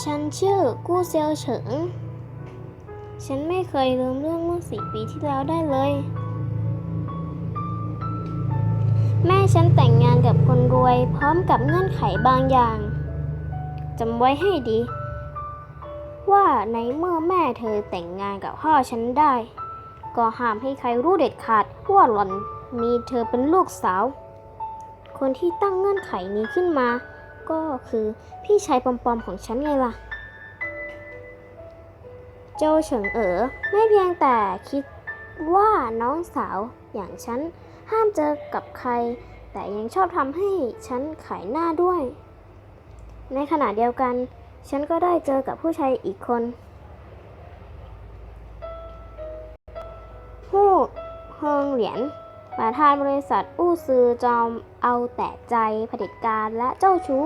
ฉันชื่อกู้เซียวเฉิง ฉันไม่เคยลืมเรื่องเมื่อสี่ปีที่แล้วได้เลย แม่ฉันแต่งงานกับคนรวยพร้อมกับเงื่อนไขบางอย่างจำไว้ให้ดี ว่าในเมื่อแม่เธอแต่งงานกับพ่อฉันได้ ก็ห้ามให้ใครรู้เด็ดขาดว่าหล่อนมีเธอเป็นลูกสาว คนที่ตั้งเงื่อนไขนี้ขึ้นมา ก็คือพี่ชายปอมๆของฉันไงล่ะ โจเฉิงเอ๋อไม่เพียงแต่คิดว่าน้องสาวอย่างฉันห้ามเจอกับใคร แต่ยังชอบทำให้ฉันขายหน้าด้วย ในขณะเดียวกัน ฉันก็ได้เจอกับผู้ชายอีกคนฮู้เฮิงเหรียญ ประธานบริษัทอู้ซือจอมเอาแต่ใจเผด็จการและเจ้าชู้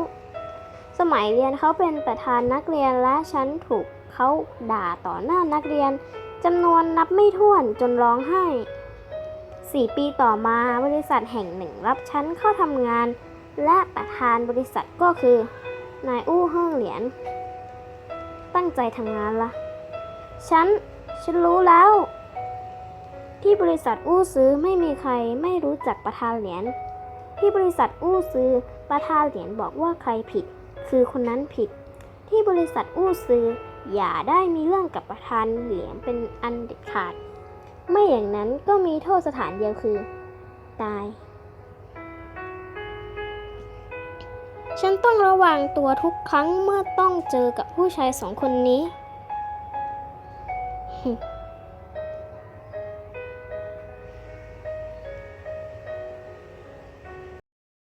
สมัยเรียนเขาเป็นประธานนักเรียนและฉันถูกเขาด่าต่อหน้านักเรียนจำนวนนับไม่ถ้วนจนร้องไห้สี่ปีต่อมาบริษัทแห่งหนึ่งรับฉันเข้าทำงาน และประธานบริษัทก็คือนายอู้เฮิ่งเหรียญตั้งใจทำงานละฉัน ฉันรู้แล้ว ที่บริษัทอู้ซื้อไม่มีใครไม่รู้จักประธานเหรียญที่บริษัทอู้ซื้อประธานเหรียญบอกว่าใครผิด คือคนนั้นผิด ที่บริษัทอู้ซื้ออย่าได้มีเรื่องกับประธานเหรียญเป็นอันเด็ดขาด ไม่อย่างนั้นก็มีโทษสถานเดียวคือ ตาย ฉันต้องระวังตัวทุกครั้งเมื่อต้องเจอกับผู้ชายสองคนนี้